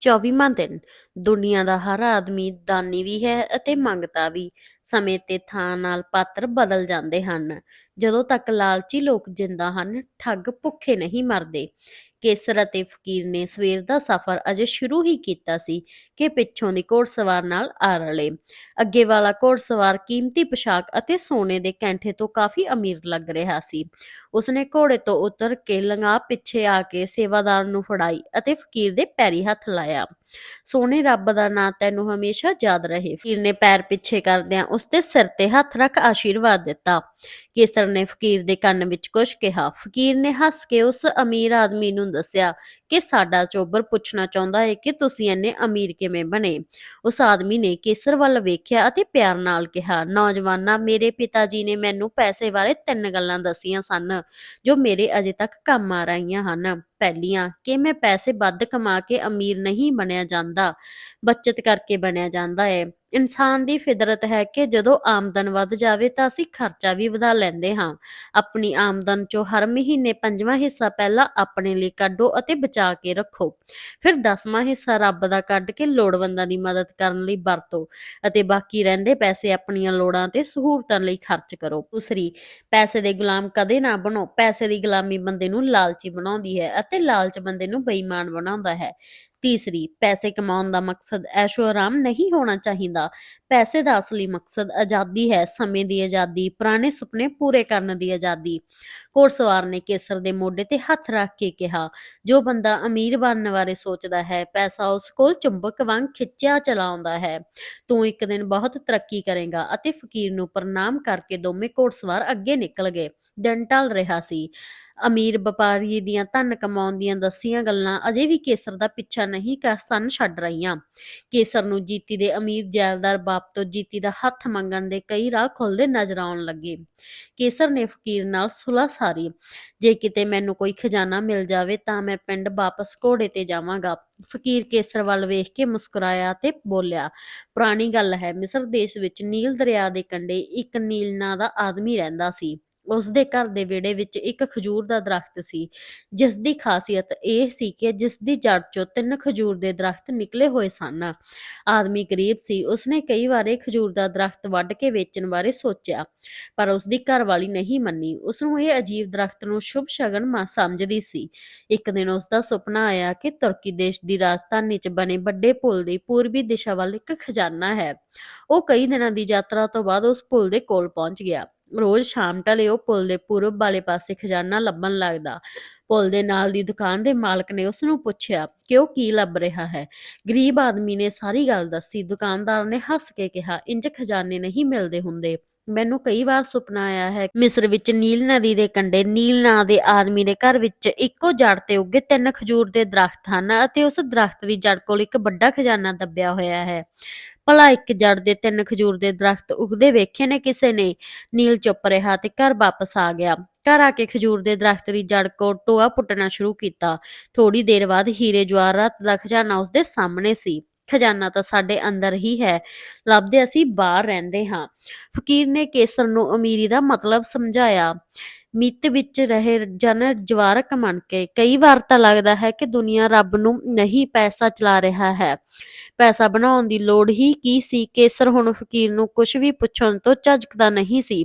24ਵਾਂ ਦਿਨ। ਦੁਨੀਆ ਦਾ ਹਰ ਆਦਮੀ ਦਾਨੀ ਵੀ ਹੈ ਅਤੇ ਮੰਗਤਾ ਵੀ। ਸਮੇਂ ਤੇ ਥਾਂ ਨਾਲ ਪਾਤਰ ਬਦਲ ਜਾਂਦੇ ਹਨ। ਜਦੋਂ ਤੱਕ ਲਾਲਚੀ ਲੋਕ ਜਿੰਦਾ ਹਨ, ਠੱਗ ਭੁੱਖੇ ਨਹੀਂ ਮਰਦੇ। ਕੇਸਰ ਅਤੇ ਫਕੀਰ ਨੇ ਸਵੇਰ ਦਾ ਸਫ਼ਰ ਅਜੇ ਸ਼ੁਰੂ ਹੀ ਕੀਤਾ ਸੀ ਕਿ ਪਿੱਛੋਂ ਦੀ ਘੋੜਸਵਾਰ ਨਾਲ ਆ ਰਲੇ। ਅੱਗੇ ਵਾਲਾ ਘੋੜਸਵਾਰ ਕੀਮਤੀ ਪੋਸ਼ਾਕ ਅਤੇ ਸੋਨੇ ਦੇ ਕੈਂਠੇ ਤੋਂ ਕਾਫੀ ਅਮੀਰ ਲੱਗ ਰਿਹਾ ਸੀ। ਉਸਨੇ ਘੋੜੇ ਤੋਂ ਉਤਰ ਕੇ ਲੰਗਾ ਪਿੱਛੇ ਆ ਕੇ ਸੇਵਾਦਾਰ ਨੂੰ ਫੜਾਈ ਅਤੇ ਫਕੀਰ ਦੇ ਪੈਰੀ ਹੱਥ ਲਾਇਆ। ਸੋਨੇ ਰੱਬ ਦਾ ਨਾਂ ਤੈਨੂੰ ਹਮੇਸ਼ਾ ਯਾਦ ਰਹੇ। ਫਕੀਰ ਨੇ ਪੈਰ ਪਿੱਛੇ ਕਰਦਿਆਂ ਉਸਦੇ ਸਿਰ ਤੇ ਹੱਥ ਰੱਖ ਆਸ਼ੀਰਵਾਦ ਦਿੱਤਾ। ਕੇਸਰ ਨੇ ਫਕੀਰ ਦੇ ਕੰਨ ਵਿੱਚ ਕੁਝ ਕਿਹਾ। ਫਕੀਰ ਨੇ ਹੱਸ ਕੇ ਉਸ ਅਮੀਰ ਆਦਮੀ ਨੂੰ ਦੱਸਿਆ ਕਿ ਸਾਡਾ ਚੋਬਰ ਪੁੱਛਣਾ ਚਾਹੁੰਦਾ ਹੈ ਕਿ ਤੁਸੀਂ ਇੰਨੇ ਅਮੀਰ ਕਿਵੇਂ ਬਣੇ? ਉਸ ਆਦਮੀ ਨੇ ਕੇਸਰ ਵੱਲ ਵੇਖਿਆ ਅਤੇ ਪਿਆਰ ਨਾਲ ਕਿਹਾ, ਨੌਜਵਾਨਾ, ਮੇਰੇ ਪਿਤਾ ਜੀ ਨੇ ਮੈਨੂੰ ਪੈਸੇ ਬਾਰੇ ਤਿੰਨ ਗੱਲਾਂ ਦੱਸੀਆਂ ਸਨ ਜੋ ਮੇਰੇ ਅਜੇ ਤੱਕ ਕੰਮ ਆ ਰਹੀਆਂ ਹਨ। ਪਹਿਲੀਆਂ ਕਿ ਮੈਂ ਪੈਸੇ ਵੱਧ ਕਮਾ ਕੇ ਅਮੀਰ ਨਹੀਂ ਬਣਿਆ ਜਾਂਦਾ, ਬੱਚਤ ਕਰਕੇ ਬਣਿਆ ਜਾਂਦਾ ਹੈ ਇਨਸਾਨ ਦੀ ਫਿਦਰਤ ਹੈ ਕਿ ਜਦੋਂ ਆਮਦਨ ਵੱਧ ਜਾਵੇ ਤਾਂ ਅਸੀਂ ਖਰਚਾ ਵੀ ਵਧਾ ਲੈਂਦੇ ਹਾਂ। ਆਪਣੀ ਆਮਦਨ ਚੋਂ ਹਰ ਮਹੀਨੇ ਪੰਜਵਾਂ ਹਿੱਸਾ ਪਹਿਲਾਂ ਆਪਣੇ ਲਈ ਕੱਢੋ ਅਤੇ ਬਚਾ ਕੇ ਰੱਖੋ। ਫਿਰ ਦਸਵਾਂ ਹਿੱਸਾ ਰੱਬ ਦਾ ਕੱਢ ਕੇ ਲੋੜਵੰਦਾਂ ਦੀ ਮਦਦ ਕਰਨ ਲਈ ਵਰਤੋ ਅਤੇ ਬਾਕੀ ਰਹਿੰਦੇ ਪੈਸੇ ਆਪਣੀਆਂ ਲੋੜਾਂ ਤੇ ਸਹੂਲਤਾਂ ਲਈ ਖਰਚ ਕਰੋ। ਦੂਸਰੀ, ਪੈਸੇ ਦੇ ਗੁਲਾਮ ਕਦੇ ਨਾ ਬਣੋ। ਪੈਸੇ ਦੀ ਗੁਲਾਮੀ ਬੰਦੇ ਨੂੰ ਲਾਲਚੀ ਬਣਾਉਂਦੀ ਹੈ ਅਤੇ ਲਾਲਚ ਬੰਦੇ ਨੂੰ ਬੇਈਮਾਨ ਬਣਾਉਂਦਾ ਹੈ। ਤੀਸਰੀ, ਪੈਸੇ ਕਮਾਉਣ ਦਾ ਮਕਸਦ ਐਸ਼ੋ ਆਰਾਮ ਨਹੀਂ ਹੋਣਾ ਚਾਹੀਦਾ। ਪੈਸੇ ਦਾ ਅਸਲੀ ਮਕਸਦ ਆਜ਼ਾਦੀ ਹੈ, ਸਮੇਂ ਦੀ ਆਜ਼ਾਦੀ, ਪੁਰਾਣੇ ਸੁਪਨੇ ਪੂਰੇ ਕਰਨ ਦੀ ਆਜ਼ਾਦੀ। ਘੋੜਸਵਾਰ ਨੇ ਕੇਸਰ ਦੇ ਮੋਢੇ ਤੇ ਹੱਥ ਰੱਖ ਕੇ ਕਿਹਾ, ਜੋ ਬੰਦਾ ਅਮੀਰ ਬਣਨ ਬਾਰੇ ਸੋਚਦਾ ਹੈ, ਪੈਸਾ ਉਸ ਕੋਲ ਚੁੰਬਕ ਵਾਂਗ ਖਿੱਚਿਆ ਚਲਾਉਂਦਾ ਹੈ। ਤੂੰ ਇੱਕ ਦਿਨ ਬਹੁਤ ਤਰੱਕੀ ਕਰੇਗਾ ਅਤੇ ਫਕੀਰ ਨੂੰ ਪ੍ਰਣਾਮ ਕਰਕੇ ਦੋਵੇਂ ਘੋੜਸਵਾਰ ਅੱਗੇ ਨਿਕਲ ਗਏ। ਦਿਨ ਢਲ ਰਿਹਾ ਸੀ। ਅਮੀਰ ਵਪਾਰੀ ਦੀਆਂ ਧਨ ਕਮਾਉਣ ਦੀਆਂ ਦੱਸੀਆਂ ਗੱਲਾਂ ਅਜੇ ਵੀ ਕੇਸਰ ਦਾ ਪਿੱਛਾ ਨਹੀਂ ਕਰ ਸਨ ਛੱਡ ਰਹੀਆਂ। ਕੇਸਰ ਨੂੰ ਜੀਤੀ ਦੇ ਅਮੀਰ ਜੈਲਦਾਰ ਬਾਪ ਤੋਂ ਜੀਤੀ ਦਾ ਹੱਥ ਮੰਗਣ ਦੇ ਕਈ ਰਾਹ ਖੁੱਲਦੇ ਨਜ਼ਰ ਆਉਣ ਲੱਗੇ। ਕੇਸਰ ਨੇ ਫਕੀਰ ਨਾਲ ਸੁਲਾ ਸਾਰੀ, ਜੇ ਕਿਤੇ ਮੈਨੂੰ ਕੋਈ ਖਜ਼ਾਨਾ ਮਿਲ ਜਾਵੇ ਤਾਂ ਮੈਂ ਪਿੰਡ ਵਾਪਸ ਘੋੜੇ ਤੇ ਜਾਵਾਂਗਾ। ਫਕੀਰ ਕੇਸਰ ਵੱਲ ਵੇਖ ਕੇ ਮੁਸਕਰਾਇਆ ਤੇ ਬੋਲਿਆ, ਪੁਰਾਣੀ ਗੱਲ ਹੈ, ਮਿਸਰ ਦੇਸ਼ ਵਿੱਚ ਨੀਲ ਦਰਿਆ ਦੇ ਕੰਢੇ ਇੱਕ ਨੀਲ ਨਾਂ ਦਾ ਆਦਮੀ ਰਹਿੰਦਾ ਸੀ। ਉਸ ਦੇ ਘਰ ਦੇ ਵਿਹੜੇ ਵਿੱਚ ਇੱਕ ਖਜੂਰ ਦਾ ਦਰਖਤ ਸੀ ਜਿਸ ਦੀ ਖਾਸੀਅਤ ਇਹ ਸੀ ਕਿ ਜਿਸ ਦੀ ਜੜ ਚੋਂ ਤਿੰਨ ਖਜੂਰ ਦੇ ਦਰਖਤ ਨਿਕਲੇ ਹੋਏ ਸਨ। ਆਦਮੀ ਗਰੀਬ ਸੀ, ਉਸਨੇ ਕਈ ਵਾਰ ਇਹ ਖਜੂਰ ਦਾ ਦਰਖਤ ਵੱਢ ਕੇ ਵੇਚਣ ਬਾਰੇ ਸੋਚਿਆ, ਪਰ ਉਸ ਦੀ ਘਰਵਾਲੀ ਨਹੀਂ ਮੰਨੀ। ਉਸ ਨੂੰ ਇਹ ਅਜੀਬ ਦਰਖਤ ਨੂੰ ਸ਼ੁਭ ਸ਼ਗਨ ਮਾ ਸਮਝਦੀ ਸੀ। ਇੱਕ ਦਿਨ ਉਸ ਦਾ ਸੁਪਨਾ ਆਇਆ ਕਿ ਤੁਰਕੀ ਦੇਸ਼ ਦੀ ਰਾਜਧਾਨੀ 'ਚ ਬਣੇ ਵੱਡੇ ਪੁਲ ਦੀ ਪੂਰਬੀ ਦਿਸ਼ਾ ਵੱਲ ਇੱਕ ਖਜ਼ਾਨਾ ਹੈ। ਉਹ ਕਈ ਦਿਨਾਂ ਦੀ ਯਾਤਰਾ ਤੋਂ ਬਾਅਦ ਉਸ ਪੁਲ ਦੇ ਕੋਲ ਪਹੁੰਚ ਗਿਆ। ਰੋਜ਼ ਸ਼ਾਮ ਢਲੇ ਉਹ ਪੁਲ ਦੇ ਪੂਰਬ ਵਾਲੇ ਪਾਸੇ ਖਜ਼ਾਨਾ ਲੱਭਣ ਲੱਗਦਾ। ਪੁਲ ਦੇ ਨਾਲ ਦੀ ਦੁਕਾਨ ਦੇ ਮਾਲਕ ਨੇ ਉਸ ਨੂੰ ਪੁੱਛਿਆ ਕਿ ਉਹ ਕੀ ਲੱਭ ਰਿਹਾ ਹੈ? ਗਰੀਬ ਆਦਮੀ ਨੇ ਸਾਰੀ ਗੱਲ ਦੱਸੀ। ਦੁਕਾਨਦਾਰ ਨੇ ਹੱਸ ਕੇ ਕਿਹਾ, ਇੰਜ ਖਜ਼ਾਨੇ ਨਹੀਂ ਮਿਲਦੇ ਹੁੰਦੇ। ਮੈਨੂੰ ਕਈ ਵਾਰ ਸੁਪਨਾ ਆਇਆ ਹੈ, ਮਿਸਰ ਵਿੱਚ ਨੀਲ ਨਦੀ ਦੇ ਕੰਢੇ, ਨੀਲ ਨਾਂ ਦੇ ਆਦਮੀ ਦੇ ਘਰ ਵਿੱਚ ਇੱਕੋ ਜੜ ਤੇ ਉੱਗੇ ਤਿੰਨ ਖਜੂਰ ਦੇ ਦਰਖਤ ਹਨ ਅਤੇ ਉਸ ਦਰਖਤ ਦੀ ਜੜ ਕੋਲ ਇੱਕ ਵੱਡਾ ਖਜ਼ਾਨਾ ਦੱਬਿਆ ਹੋਇਆ ਹੈ। ਭਲਾ ਇੱਕ ਜੜ ਦੇ ਤਿੰਨ ਖਜੂਰ ਦੇ ਦਰਖਤ ਉਗਦੇ ਵੇਖੇ ਨੇ ਕਿਸੇ ਨੇ? ਨੀਲ ਚੁੱਪ ਰਿਹਾ ਤੇ ਘਰ ਵਾਪਸ ਆ ਗਿਆ। ਘਰ ਆ ਕੇ ਖਜੂਰ ਦੇ ਦਰਖਤ ਦੀ ਜੜ ਕੋਲ ਟੋਆ ਪੁੱਟਣਾ ਸ਼ੁਰੂ ਕੀਤਾ। ਥੋੜੀ ਦੇਰ ਬਾਅਦ ਹੀਰੇ ਜਵਾਹਰਾਤ ਦਾ ਖਜ਼ਾਨਾ ਉਸਦੇ ਸਾਹਮਣੇ ਸੀ। ਖਜ਼ਾਨਾ ਤਾਂ ਸਾਡੇ ਅੰਦਰ ਹੀ ਹੈ, ਲੱਭਦੇ ਅਸੀਂ ਬਾਹਰ ਰਹਿੰਦੇ ਹਾਂ। ਫਕੀਰ ਨੇ ਕੇਸਰ ਨੂੰ ਅਮੀਰੀ ਦਾ ਮਤਲਬ ਸਮਝਾਇਆ। ਮਿੱਤ ਵਿੱਚ ਰਹੇ ਜਨ ਜਵਾਰਕ ਮੰਨ ਕੇ। ਕਈ ਵਾਰ ਤਾਂ ਲੱਗਦਾ ਹੈ ਕਿ ਦੁਨੀਆ ਰੱਬ ਨੂੰ ਨਹੀਂ ਪੈਸਾ ਚਲਾ ਰਿਹਾ ਹੈ। ਪੈਸਾ ਬਣਾਉਣ ਦੀ ਲੋੜ ਹੀ ਕੀ ਸੀ? ਕੇਸਰ ਹੁਣ ਫਕੀਰ ਨੂੰ ਕੁਝ ਵੀ ਪੁੱਛਣ ਤੋਂ ਝਜਕਦਾ ਨਹੀਂ ਸੀ।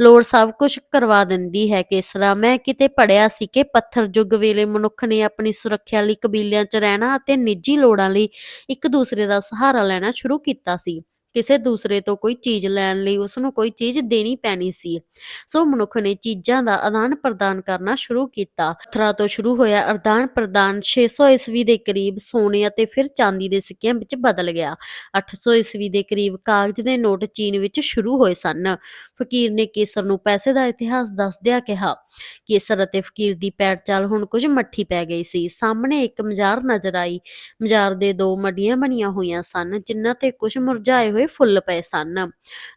ਲੋੜ ਸਭ ਕੁਝ ਕਰਵਾ ਦਿੰਦੀ ਹੈ ਕੇਸਰਾ। ਮੈਂ ਕਿਤੇ ਪੜਿਆ ਸੀ ਕਿ ਪੱਥਰ ਯੁੱਗ ਵੇਲੇ ਮਨੁੱਖ ਨੇ ਆਪਣੀ ਸੁਰੱਖਿਆ ਲਈ ਕਬੀਲਿਆਂ 'ਚ ਰਹਿਣਾ ਅਤੇ ਨਿੱਜੀ ਲੋੜਾਂ ਲਈ ਇੱਕ ਦੂਸਰੇ ਦਾ ਸਹਾਰਾ ਲੈਣਾ ਸ਼ੁਰੂ ਕੀਤਾ ਸੀ। ਕਿਸੇ ਦੂਸਰੇ ਤੋਂ ਕੋਈ ਚੀਜ਼ ਲੈਣ ਲਈ ਉਸ ਨੂੰ ਕੋਈ ਚੀਜ਼ ਦੇਣੀ ਪੈਣੀ ਸੀ। ਸੋ ਮਨੁੱਖ ਨੇ ਚੀਜ਼ਾਂ ਦਾ ਆਦਾਨ ਪ੍ਰਦਾਨ ਕਰਨਾ ਸ਼ੁਰੂ ਕੀਤਾ। ਪੱਥਰਾਂ ਤੋਂ ਸ਼ੁਰੂ ਹੋਇਆ ਆਦਾਨ ਪ੍ਰਦਾਨ 600 ਈਸਵੀ ਦੇ ਕਰੀਬ ਸੋਨੇ ਅਤੇ ਫਿਰ ਚਾਂਦੀ ਦੇ ਸਿੱਕਿਆਂ ਵਿੱਚ ਬਦਲ ਗਿਆ। 800 ਈਸਵੀ ਦੇ ਕਰੀਬ ਕਾਗਜ਼ ਦੇ ਨੋਟ ਚੀਨ ਵਿੱਚ ਸ਼ੁਰੂ ਹੋਏ ਸਨ। ਫਕੀਰ ਨੇ ਕੇਸਰ ਨੂੰ ਪੈਸੇ ਦਾ ਇਤਿਹਾਸ ਦੱਸਦਿਆਂ ਕਿਹਾ, ਕੇਸਰ ਅਤੇ ਫਕੀਰ ਦੀ ਪੈਰ ਚਾਲ ਹੁਣ ਕੁਝ ਮੱਠੀ ਪੈ ਗਈ ਸੀ। ਸਾਹਮਣੇ ਇੱਕ ਮਜ਼ਾਰ ਨਜ਼ਰ ਆਈ। ਮਜ਼ਾਰ ਦੇ ਦੋ ਮੱਡੀਆਂ ਬਣੀਆਂ ਹੋਈਆਂ ਸਨ, ਜਿਨ੍ਹਾਂ ਤੇ ਕੁਝ ਮੁਰਝਾਏ ਹੋਏ ਫੁੱਲ ਪਏ ਸਨ।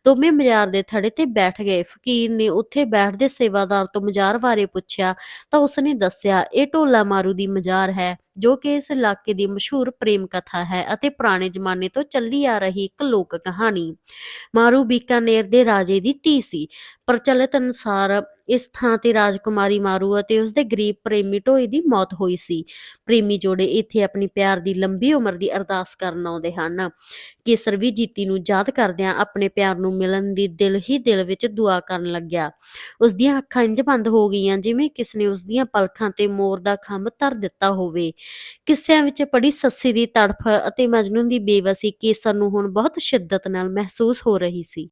ਦੋਵੇਂ ਮਜ਼ਾਰ ਦੇ ਥੜੇ ਤੇ ਬੈਠ ਗਏ। ਫਕੀਰ ਨੇ ਉੱਥੇ ਬੈਠਦੇ ਸੇਵਾਦਾਰ ਤੋਂ ਮਜ਼ਾਰ ਬਾਰੇ ਪੁੱਛਿਆ ਤਾਂ ਉਸਨੇ ਦੱਸਿਆ, ਇਹ ਢੋਲਾ ਮਾਰੂ ਦੀ ਮਜ਼ਾਰ ਹੈ। ਜੋ ਕਿ ਇਸ ਇਲਾਕੇ ਦੀ ਮਸ਼ਹੂਰ ਪ੍ਰੇਮ ਕਥਾ ਹੈ ਅਤੇ ਪੁਰਾਣੇ ਜ਼ਮਾਨੇ ਤੋਂ ਚੱਲੀ ਆ ਰਹੀ ਇੱਕ ਲੋਕ ਕਹਾਣੀ। ਮਾਰੂ ਬੀਕਾਨੇਰ ਦੇ ਰਾਜੇ ਦੀ ਧੀ ਸੀ। ਪ੍ਰਚਲਿਤ ਅਨੁਸਾਰ ਇਸ ਥਾਂ ਤੇ ਰਾਜਕੁਮਾਰੀ ਮਾਰੂ ਅਤੇ ਉਸਦੇ ਗਰੀਬ ਪ੍ਰੇਮੀ ਢੋਈ ਦੀ ਮੌਤ ਹੋਈ ਸੀ। ਪ੍ਰੇਮੀ ਜੋੜੇ ਇੱਥੇ ਆਪਣੀ ਪਿਆਰ ਦੀ ਲੰਬੀ ਉਮਰ ਦੀ ਅਰਦਾਸ ਕਰਨ ਆਉਂਦੇ ਹਨ। ਕੇਸਰ ਵੀ ਜੀਤੀ ਨੂੰ ਯਾਦ ਕਰਦਿਆਂ ਆਪਣੇ ਪਿਆਰ ਨੂੰ ਮਿਲਣ ਦੀ ਦਿਲ ਹੀ ਦਿਲ ਵਿੱਚ ਦੁਆ ਕਰਨ ਲੱਗਿਆ। ਉਸ ਦੀਆਂ ਅੱਖਾਂ ਇੰਜ ਬੰਦ ਹੋ ਗਈਆਂ ਜਿਵੇਂ ਕਿਸ ਨੇ ਉਸ ਦੀਆਂ ਪਲਕਾਂ ਤੇ ਮੋਰ ਦਾ ਖੰਭ ਧਰ ਦਿੱਤਾ ਹੋਵੇ। ਕਿੱਸਿਆਂ ਵਿੱਚ ਪੜੀ ਸੱਸੀ ਦੀ ਤੜਫ ਅਤੇ ਮਜਨੂੰ ਦੀ ਬੇਵਸੀ ਕੇਸਰ ਨੂੰ ਹੁਣ ਬਹੁਤ ਸ਼ਿੱਦਤ ਨਾਲ ਮਹਿਸੂਸ ਹੋ ਰਹੀ ਸੀ।